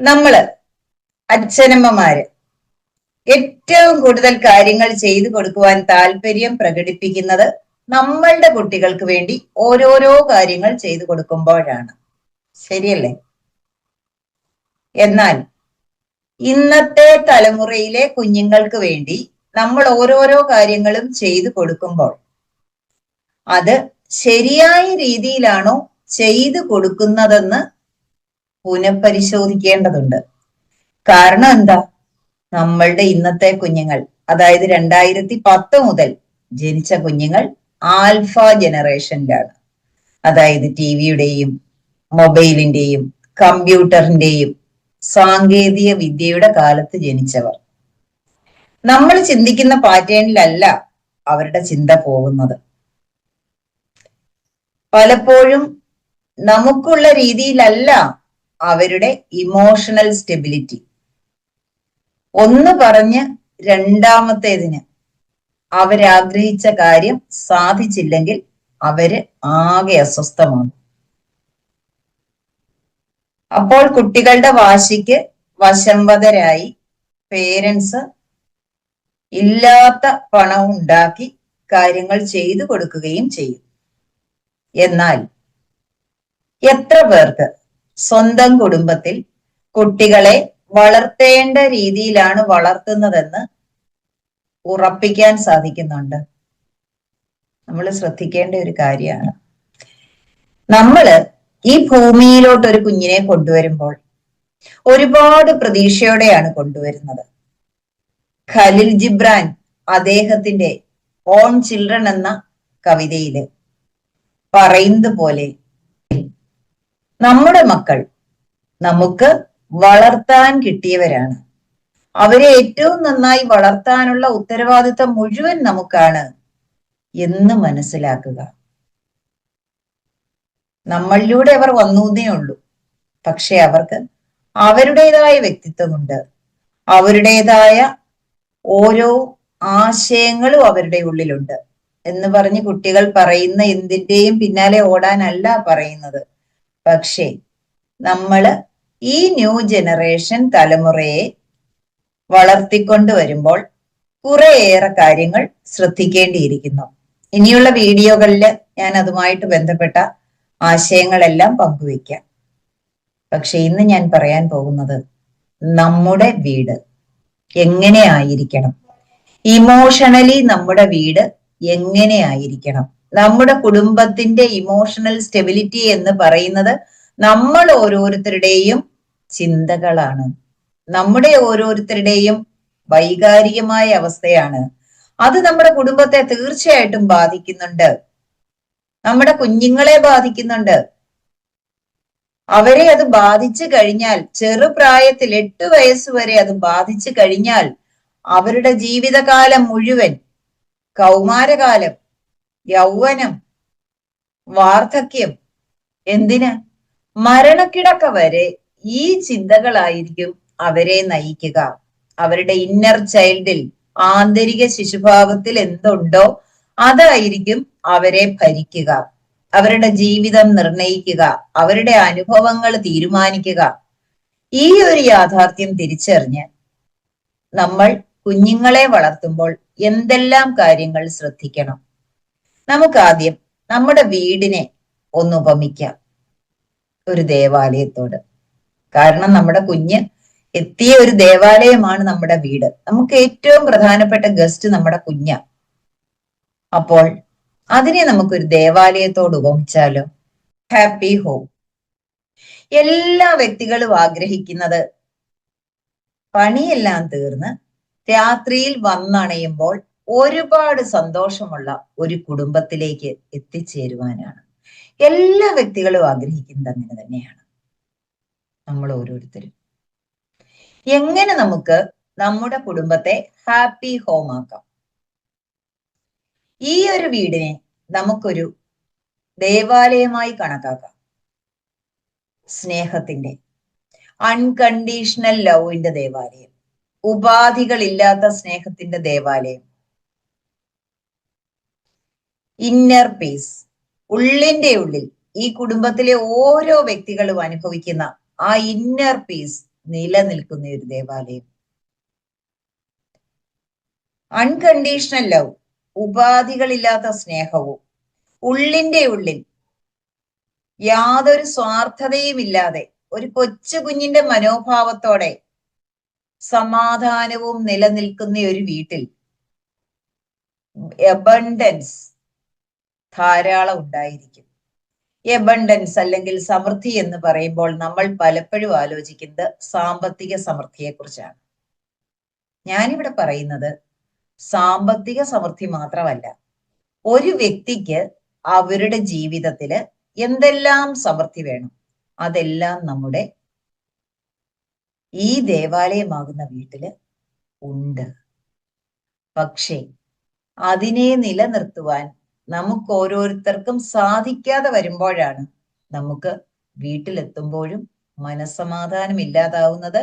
നമ്മൾ അച്ഛനമ്മമാര് ഏറ്റവും കൂടുതൽ കാര്യങ്ങൾ ചെയ്തു കൊടുക്കുവാൻ താല്പര്യം പ്രകടിപ്പിക്കുന്നത് നമ്മളുടെ കുട്ടികൾക്ക് വേണ്ടി ഓരോരോ കാര്യങ്ങൾ ചെയ്തു കൊടുക്കുമ്പോഴാണ്. ശരിയല്ലേ? എന്നാൽ ഇന്നത്തെ തലമുറയിലെ കുഞ്ഞുങ്ങൾക്ക് വേണ്ടി നമ്മൾ ഓരോരോ കാര്യങ്ങളും ചെയ്തു കൊടുക്കുമ്പോൾ അത് ശരിയായ രീതിയിലാണോ ചെയ്തു കൊടുക്കുന്നതെന്ന് പുനഃപരിശോധിക്കേണ്ടതുണ്ട്. കാരണം എന്താ? നമ്മളുടെ ഇന്നത്തെ കുഞ്ഞുങ്ങൾ അതായത് രണ്ടായിരത്തി പത്ത് മുതൽ ജനിച്ച കുഞ്ഞുങ്ങൾ ആൽഫ ജനറേഷനിലാണ്. അതായത് ടി വിയുടെയും മൊബൈലിന്റെയും കമ്പ്യൂട്ടറിന്റെയും സാങ്കേതിക വിദ്യയുടെ കാലത്ത് ജനിച്ചവർ. നമ്മൾ ചിന്തിക്കുന്ന പാറ്റേണിലല്ല അവരുടെ ചിന്ത പോകുന്നത്. പലപ്പോഴും നമുക്കുള്ള രീതിയിലല്ല അവരുടെ ഇമോഷണൽ സ്റ്റെബിലിറ്റി ഒന്ന് പറഞ്ഞ് രണ്ടാമത്തേതിന് അവരാഗ്രഹിച്ച കാര്യം സാധിച്ചില്ലെങ്കിൽ അവർ ആകെ അസ്വസ്ഥമാണ്. അപ്പോൾ കുട്ടികളുടെ വാശിക്ക് വശംവതരായി പേരൻസ് ഇല്ലാത്ത പണം ഉണ്ടാക്കി കാര്യങ്ങൾ ചെയ്തു കൊടുക്കുകയും ചെയ്യും. എന്നാൽ എത്ര പേർക്ക് സ്വന്തം കുടുംബത്തിൽ കുട്ടികളെ വളർത്തേണ്ട രീതിയിലാണ് വളർത്തുന്നതെന്ന് ഉറപ്പിക്കാൻ സാധിക്കുന്നുണ്ട്. നമ്മൾ ശ്രദ്ധിക്കേണ്ട ഒരു കാര്യമാണ്. നമ്മൾ ഈ ഭൂമിയിലോട്ട് ഒരു കുഞ്ഞിനെ കൊണ്ടുവരുമ്പോൾ ഒരുപാട് പ്രതീക്ഷയോടെയാണ് കൊണ്ടുവരുന്നത്. ഖലിൽ ജിബ്രാൻ അദ്ദേഹത്തിന്റെ ഓൺ ചിൽഡ്രൻ എന്ന കവിതയിൽ പറയുന്നത് പോലെ നമ്മുടെ മക്കൾ നമുക്ക് വളർത്താൻ കിട്ടിയവരാണ്. അവരെ ഏറ്റവും നന്നായി വളർത്താനുള്ള ഉത്തരവാദിത്തം മുഴുവൻ നമുക്കാണ് എന്ന് മനസ്സിലാക്കുക. നമ്മളിലൂടെ അവർ വന്നൂന്നേ ഉള്ളൂ. പക്ഷെ അവർക്ക് അവരുടേതായ വ്യക്തിത്വമുണ്ട്. അവരുടേതായ ഓരോ ആശയങ്ങളും അവരുടെ ഉള്ളിലുണ്ട്. എന്ന് പറഞ്ഞ് കുട്ടികൾ പറയുന്ന എന്തിന്റെയും പിന്നാലെ ഓടാനല്ല പറയുന്നത്. പക്ഷേ നമ്മൾ ഈ ന്യൂ ജനറേഷൻ തലമുറയെ വളർത്തിക്കൊണ്ട് വരുമ്പോൾ കുറേയേറെ കാര്യങ്ങൾ ശ്രദ്ധിക്കേണ്ടിയിരിക്കുന്നു. ഇനിയുള്ള വീഡിയോകളിൽ ഞാൻ അതുമായിട്ട് ബന്ധപ്പെട്ട ആശയങ്ങളെല്ലാം പങ്കുവയ്ക്കാം. പക്ഷെ ഇന്ന് ഞാൻ പറയാൻ പോകുന്നത് നമ്മുടെ വീട് എങ്ങനെ ആയിരിക്കണം ഇമോഷണലി നമ്മുടെ വീട് എങ്ങനെ ആയിരിക്കണം നമ്മുടെ കുടുംബത്തിന്റെ ഇമോഷണൽ സ്റ്റെബിലിറ്റി എന്ന് പറയുന്നത് നമ്മൾ ഓരോരുത്തരുടെയും ചിന്തകളാണ്. നമ്മുടെ ഓരോരുത്തരുടെയും വൈകാരികമായ അവസ്ഥയാണ്. അത് നമ്മുടെ കുടുംബത്തെ തീർച്ചയായിട്ടും ബാധിക്കുന്നുണ്ട്. നമ്മുടെ കുഞ്ഞുങ്ങളെ ബാധിക്കുന്നുണ്ട്. അവരെ അത് ബാധിച്ചു കഴിഞ്ഞാൽ ചെറുപ്രായത്തിൽ എട്ട് വയസ്സ് വരെ അത് ബാധിച്ചു കഴിഞ്ഞാൽ അവരുടെ ജീവിതകാലം മുഴുവൻ കൗമാരകാലം യൗവനം വാർദ്ധക്യം എന്തിന്? മരണക്കിടക്ക വരെ ഈ ചിന്തകളായിരിക്കും അവരെ നയിക്കുക. അവരുടെ ഇന്നർ ചൈൽഡിൽ ആന്തരിക ശിശുഭാവത്തിൽ എന്തുണ്ടോ അതായിരിക്കും അവരെ ഭരിക്കുക. അവരുടെ ജീവിതം നിർണയിക്കുക. അവരുടെ അനുഭവങ്ങൾ തീരുമാനിക്കുക. ഈ ഒരു യാഥാർത്ഥ്യം തിരിച്ചറിഞ്ഞ് നമ്മൾ കുഞ്ഞുങ്ങളെ വളർത്തുമ്പോൾ എന്തെല്ലാം കാര്യങ്ങൾ ശ്രദ്ധിക്കണം. നമുക്ക് ആദ്യം നമ്മുടെ വീടിനെ ഒന്ന് ഉപമിക്കാം ഒരു ദേവാലയത്തോട്. കാരണം നമ്മുടെ കുഞ്ഞ് എത്തിയ ഒരു ദേവാലയമാണ് നമ്മുടെ വീട്. നമുക്ക് ഏറ്റവും പ്രധാനപ്പെട്ട ഗസ്റ്റ് നമ്മുടെ കുഞ്ഞ. അപ്പോൾ അതിനെ നമുക്കൊരു ദേവാലയത്തോട് ഉപമിച്ചാലോ? ഹാപ്പി ഹോം എല്ലാ വ്യക്തികളും ആഗ്രഹിക്കുന്നത് പണിയെല്ലാം തീർന്ന് രാത്രിയിൽ വന്നണയുമ്പോൾ ഒരുപാട് സന്തോഷമുള്ള ഒരു കുടുംബത്തിലേക്ക് എത്തിച്ചേരുവാനാണ്. എല്ലാ വ്യക്തികളും ആഗ്രഹിക്കുന്നത് അങ്ങനെ തന്നെയാണ്. നമ്മൾ ഓരോരുത്തരും. എങ്ങനെ നമുക്ക് നമ്മുടെ കുടുംബത്തെ ഹാപ്പി ഹോം ആക്കാം? ഈ ഒരു വീടിനെ നമുക്കൊരു ദേവാലയമായി കണക്കാക്കാം. സ്നേഹത്തിന്റെ അൺകണ്ടീഷണൽ ലവിന്റെ ദേവാലയം. ഉപാധികളില്ലാത്ത സ്നേഹത്തിന്റെ ദേവാലയം. ഇന്നർ പീസ് ഉള്ളിന്റെ ഉള്ളിൽ ഈ കുടുംബത്തിലെ ഓരോ വ്യക്തികളും അനുഭവിക്കുന്ന ആ ഇന്നർ പീസ് നിലനിൽക്കുന്ന ഒരു ദേവാലയം. അൺകണ്ടീഷണൽ ലവ് ഉപാധികളില്ലാത്ത സ്നേഹവും ഉള്ളിന്റെ ഉള്ളിൽ യാതൊരു സ്വാർത്ഥതയും ഇല്ലാതെ ഒരു കൊച്ചു കുഞ്ഞിന്റെ മനോഭാവത്തോടെ സമാധാനവും നിലനിൽക്കുന്ന ഒരു വീട്ടിൽ എബണ്ടൻസ് ധാരാളം ഉണ്ടായിരിക്കും. എബണ്ടൻസ് അല്ലെങ്കിൽ സമൃദ്ധി എന്ന് പറയുമ്പോൾ നമ്മൾ പലപ്പോഴും ആലോചിക്കുന്നത് സാമ്പത്തിക സമൃദ്ധിയെ കുറിച്ചാണ് ഞാനിവിടെ പറയുന്നത് സാമ്പത്തിക സമൃദ്ധി മാത്രമല്ല ഒരു വ്യക്തിക്ക് അവരുടെ ജീവിതത്തിൽ എന്തെല്ലാം സമൃദ്ധി വേണം അതെല്ലാം നമ്മുടെ ഈ ദേവാലയമാകുന്ന വീട്ടിൽ ഉണ്ട്. പക്ഷേ അതിനെ നിലനിർത്തുവാൻ നമുക്ക് ഓരോരുത്തർക്കും സാധിക്കാതെ വരുമ്പോഴാണ് നമുക്ക് വീട്ടിലെത്തുമ്പോഴും മനസ്സമാധാനം ഇല്ലാതാവുന്നത്.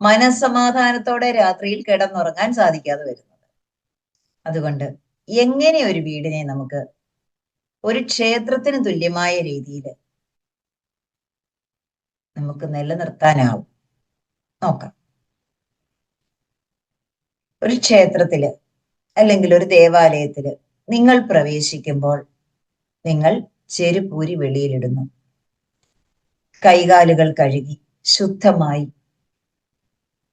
മനസ്സമാധാനത്തോടെ രാത്രിയിൽ കിടന്നുറങ്ങാൻ സാധിക്കാതെ വരുന്നത്. അതുകൊണ്ട് എങ്ങനെ ഒരു വീടിനെ നമുക്ക് ഒരു ക്ഷേത്രത്തിന് തുല്യമായ രീതിയിൽ നമുക്ക് നിലനിർത്താനാവും? നോക്കാം. ഒരു ക്ഷേത്രത്തിൽ അല്ലെങ്കിൽ ഒരു ദേവാലയത്തിൽ നിങ്ങൾ പ്രവേശിക്കുമ്പോൾ നിങ്ങൾ ചെരുപ്പൂരി വെളിയിലിടുന്നു. കൈകാലുകൾ കഴുകി ശുദ്ധമായി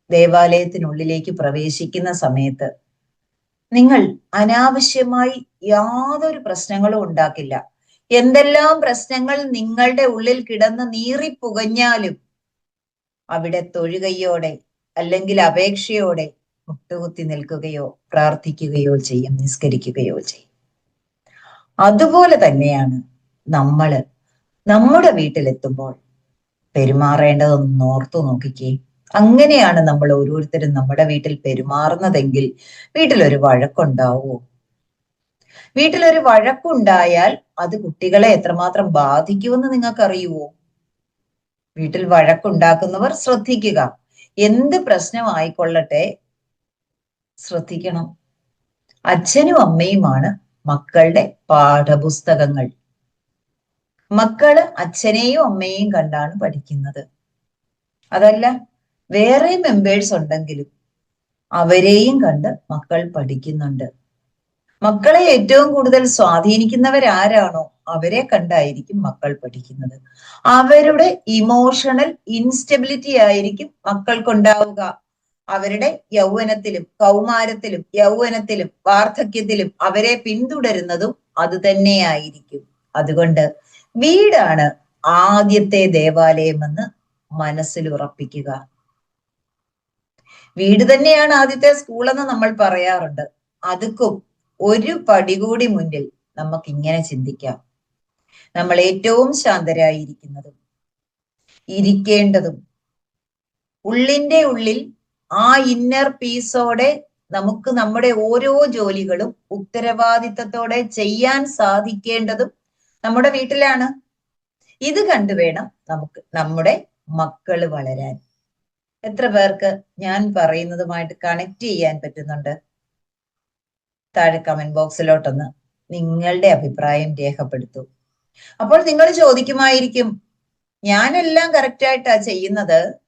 ദേവാലയത്തിനുള്ളിലേക്ക് പ്രവേശിക്കുന്ന സമയത്ത് നിങ്ങൾ അനാവശ്യമായി യാതൊരു പ്രശ്നങ്ങളും ഉണ്ടാക്കില്ല. എന്തെല്ലാം പ്രശ്നങ്ങൾ നിങ്ങളുടെ ഉള്ളിൽ കിടന്ന് നീറിപ്പുകഞ്ഞാലും അവിടെ തൊഴുകയോടെ അല്ലെങ്കിൽ അപേക്ഷയോടെ മുട്ടുകുത്തി നിൽക്കുകയോ പ്രാർത്ഥിക്കുകയോ ചെയ്യും നിസ്കരിക്കുകയോ ചെയ്യും. അതുപോലെ തന്നെയാണ് നമ്മൾ നമ്മുടെ വീട്ടിലെത്തുമ്പോൾ പെരുമാറേണ്ടതെന്ന് ഓർത്തു നോക്കിക്കേ. അങ്ങനെയാണ് നമ്മൾ ഓരോരുത്തരും നമ്മുടെ വീട്ടിൽ പെരുമാറുന്നതെങ്കിൽ വീട്ടിലൊരു വഴക്കുണ്ടാവോ? വീട്ടിലൊരു വഴക്കുണ്ടായാൽ അത് കുട്ടികളെ എത്രമാത്രം ബാധിക്കുമെന്ന് നിങ്ങൾക്ക് അറിയുവോ വീട്ടിൽ വഴക്കുണ്ടാക്കുന്നവർ ശ്രദ്ധിക്കുക. എന്ത് പ്രശ്നമായിക്കൊള്ളട്ടെ ശ്രദ്ധിക്കണം. അച്ഛനും അമ്മയുമാണ് മക്കളുടെ പാഠപുസ്തകങ്ങൾ. മക്കൾ അച്ഛനെയും അമ്മയെയും കണ്ടാണ് പഠിക്കുന്നത്. അതല്ല വേറെ മെമ്പേഴ്സ് ഉണ്ടെങ്കിലും അവരെയും കണ്ട് മക്കൾ പഠിക്കുന്നുണ്ട്. മക്കളെ ഏറ്റവും കൂടുതൽ സ്വാധീനിക്കുന്നവരാരാണോ? അവരെ കണ്ടായിരിക്കും മക്കൾ പഠിക്കുന്നത്. അവരുടെ ഇമോഷണൽ ഇൻസ്റ്റെബിലിറ്റി ആയിരിക്കും മക്കൾക്കുണ്ടാവുക. അവരുടെ യൗവനത്തിലും കൗമാരത്തിലും യൗവനത്തിലും വാർദ്ധക്യത്തിലും അവരെ പിന്തുടരുന്നതും അത് തന്നെയായിരിക്കും. അതുകൊണ്ട് വീടാണ് ആദ്യത്തെ ദേവാലയമെന്ന് മനസ്സിൽ ഉറപ്പിക്കുക. വീട് തന്നെയാണ് ആദ്യത്തെ സ്കൂൾ എന്ന് നമ്മൾ പറയാറുണ്ട്. അതുക്കും ഒരു പടി കൂടി മുന്നിൽ നമുക്ക് ഇങ്ങനെ ചിന്തിക്കാം. നമ്മൾ ഏറ്റവും ശാന്തരായിരിക്കുന്നതും ഇരിക്കേണ്ടതും ഉള്ളിന്റെ ഉള്ളിൽ ആ ഇന്നർ പീസോടെ നമുക്ക് നമ്മുടെ ഓരോ ജോലികളും ഉത്തരവാദിത്തത്തോടെ ചെയ്യാൻ സാധിക്കേണ്ടതും നമ്മുടെ വീട്ടിലാണ്. ഇത് കണ്ടു വേണം നമുക്ക് നമ്മുടെ മക്കൾ വളരാൻ. എത്ര പേർക്ക് ഞാൻ പറയുന്നതുമായിട്ട് കണക്ട് ചെയ്യാൻ പറ്റുന്നുണ്ട്? താഴെ കമന്റ് ബോക്സിലോട്ടൊന്ന് നിങ്ങളുടെ അഭിപ്രായം രേഖപ്പെടുത്തൂ. അപ്പോൾ നിങ്ങൾ ചോദിക്കുമായിരിക്കും ഞാനെല്ലാം കറക്റ്റായിട്ടാ ചെയ്യുന്നത്?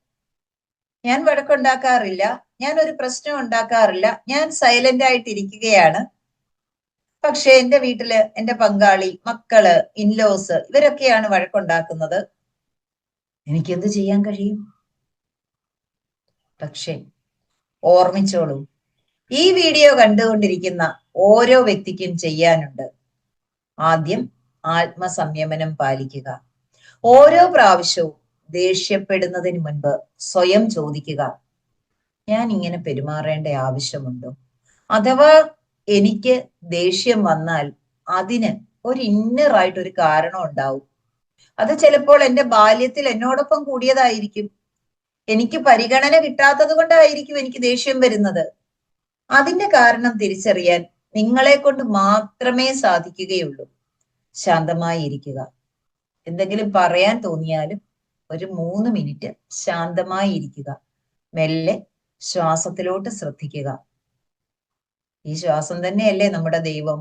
ഞാൻ വഴക്കുണ്ടാക്കാറില്ല. ഞാൻ ഒരു പ്രശ്നം ഉണ്ടാക്കാറില്ല. ഞാൻ സൈലന്റ് ആയിട്ടിരിക്കുകയാണ്. പക്ഷെ എന്റെ വീട്ടിൽ എന്റെ പങ്കാളി മക്കൾ ഇൻലോസ് ഇവരൊക്കെയാണ് വഴക്കുണ്ടാക്കുന്നത്. എനിക്കെന്ത് ചെയ്യാൻ കഴിയും? പക്ഷെ ഓർമ്മിച്ചോളൂ. ഈ വീഡിയോ കണ്ടുകൊണ്ടിരിക്കുന്ന ഓരോ വ്യക്തിക്കും ചെയ്യാനുണ്ട്. ആദ്യം ആത്മസംയമനം പാലിക്കുക. ഓരോ പ്രാവശ്യവും ദേഷ്യപ്പെടുന്നതിന് മുൻപ് സ്വയം ചോദിക്കുക ഞാൻ ഇങ്ങനെ പെരുമാറേണ്ട ആവശ്യമുണ്ടോ? അഥവാ എനിക്ക് ദേഷ്യം വന്നാൽ അതിന് ഒരു ഇന്നറായിട്ട് ഒരു കാരണം ഉണ്ടാവും. അത് ചിലപ്പോൾ എന്റെ ബാല്യത്തിൽ എന്നോടൊപ്പം കൂടിയതായിരിക്കും. എനിക്ക് പരിഗണന കിട്ടാത്തത് കൊണ്ടായിരിക്കും എനിക്ക് ദേഷ്യം വരുന്നത്. അതിന്റെ കാരണം തിരിച്ചറിയാൻ നിങ്ങളെ കൊണ്ട് മാത്രമേ സാധിക്കുകയുള്ളൂ. ശാന്തമായി ഇരിക്കുക എന്തെങ്കിലും പറയാൻ തോന്നിയാലും ഒരു മൂന്ന് മിനിറ്റ് ശാന്തമായി ഇരിക്കുക. മെല്ലെ ശ്വാസത്തിലോട്ട് ശ്രദ്ധിക്കുക. ഈ ശ്വാസം തന്നെയല്ലേ നമ്മുടെ ദൈവം?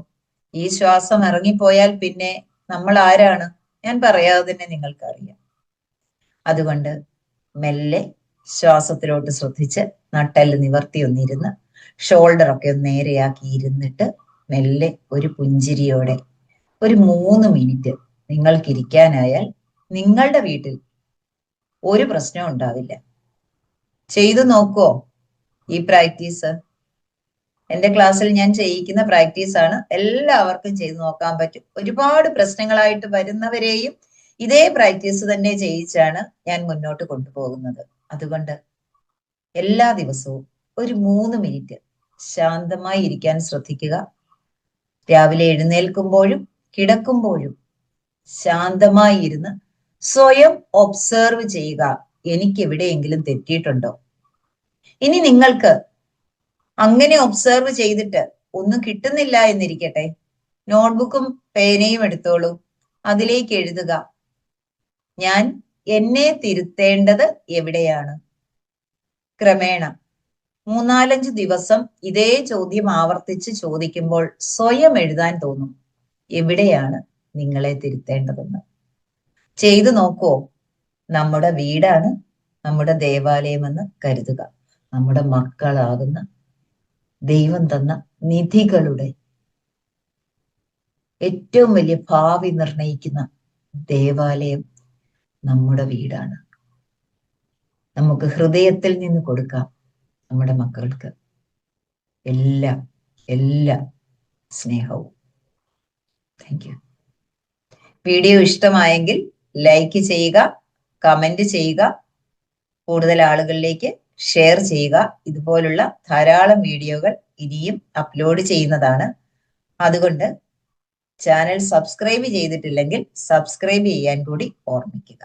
ഈ ശ്വാസം ഇറങ്ങിപ്പോയാൽ പിന്നെ നമ്മൾ ആരാണ്? ഞാൻ പറയാതെ തന്നെ നിങ്ങൾക്കറിയാം. അതുകൊണ്ട് മെല്ലെ ശ്വാസത്തിലോട്ട് ശ്രദ്ധിച്ച് നട്ടൽ നിവർത്തി ഒന്നിരുന്ന് ഷോൾഡർ ഒക്കെ ഒന്ന് നേരെയാക്കി ഇരുന്നിട്ട് മെല്ലെ ഒരു പുഞ്ചിരിയോടെ ഒരു മൂന്ന് മിനിറ്റ് നിങ്ങൾക്കിരിക്കാനായാൽ നിങ്ങളുടെ വീട്ടിൽ ഒരു പ്രശ്നവും ഉണ്ടാവില്ല. ചെയ്തു നോക്കുവോ ഈ പ്രാക്ടീസ്. എന്റെ ക്ലാസ്സിൽ ഞാൻ ചെയ്യിക്കുന്ന പ്രാക്ടീസ് ആണ്. എല്ലാവർക്കും ചെയ്തു നോക്കാൻ പറ്റും. ഒരുപാട് പ്രശ്നങ്ങളായിട്ട് വരുന്നവരെയും ഇതേ പ്രാക്ടീസ് തന്നെ ചെയ്യിച്ചാണ് ഞാൻ മുന്നോട്ട് കൊണ്ടുപോകുന്നത്. അതുകൊണ്ട് എല്ലാ ദിവസവും ഒരു മൂന്ന് മിനിറ്റ് ശാന്തമായി ഇരിക്കാൻ ശ്രദ്ധിക്കുക. രാവിലെ എഴുന്നേൽക്കുമ്പോഴും കിടക്കുമ്പോഴും ശാന്തമായി ഇരുന്ന് സ്വയം ഒബ്സേർവ് ചെയ്യുക. എനിക്ക് എവിടെയെങ്കിലും തെറ്റിയിട്ടുണ്ടോ? ഇനി നിങ്ങൾക്ക് അങ്ങനെ ഒബ്സേർവ് ചെയ്തിട്ട് ഒന്നും കിട്ടുന്നില്ല എന്നിരിക്കട്ടെ. നോട്ട്ബുക്കും പേനയും എടുത്തോളൂ. അതിലേക്ക് എഴുതുക. ഞാൻ എന്നെ തിരുത്തേണ്ടത് എവിടെയാണ്? ക്രമേണ മൂന്നാലഞ്ച് ദിവസം ഇതേ ചോദ്യം ആവർത്തിച്ച് ചോദിക്കുമ്പോൾ സ്വയം എഴുതാൻ തോന്നും. എവിടെയാണ് നിങ്ങളെ തിരുത്തേണ്ടതെന്ന്? ചെയ്തു നോക്കുവോ നമ്മുടെ വീടാണ് നമ്മുടെ ദേവാലയമെന്ന് കരുതുക. നമ്മുടെ മക്കളാകുന്ന ദൈവം തന്ന നിധികളുടെ ഏറ്റവും വലിയ ഭാവി നിർണയിക്കുന്ന ദേവാലയം നമ്മുടെ വീടാണ്. നമുക്ക് ഹൃദയത്തിൽ നിന്ന് കൊടുക്കാം നമ്മുടെ മക്കൾക്ക്. എല്ലാ എല്ലാ സ്നേഹവും. താങ്ക് യു വീഡിയോ ഇഷ്ടമായെങ്കിൽ ലൈക്ക് ചെയ്യുക കമന്റ് ചെയ്യുക കൂടുതൽ ആളുകളിലേക്ക് ഷെയർ ചെയ്യുക. ഇതുപോലുള്ള ധാരാളം വീഡിയോകൾ ഇനിയും അപ്ലോഡ് ചെയ്യുന്നതാണ്. അതുകൊണ്ട് ചാനൽ സബ്സ്ക്രൈബ് ചെയ്തിട്ടില്ലെങ്കിൽ സബ്സ്ക്രൈബ് ചെയ്യാൻ കൂടി ഓർമ്മിക്കുക.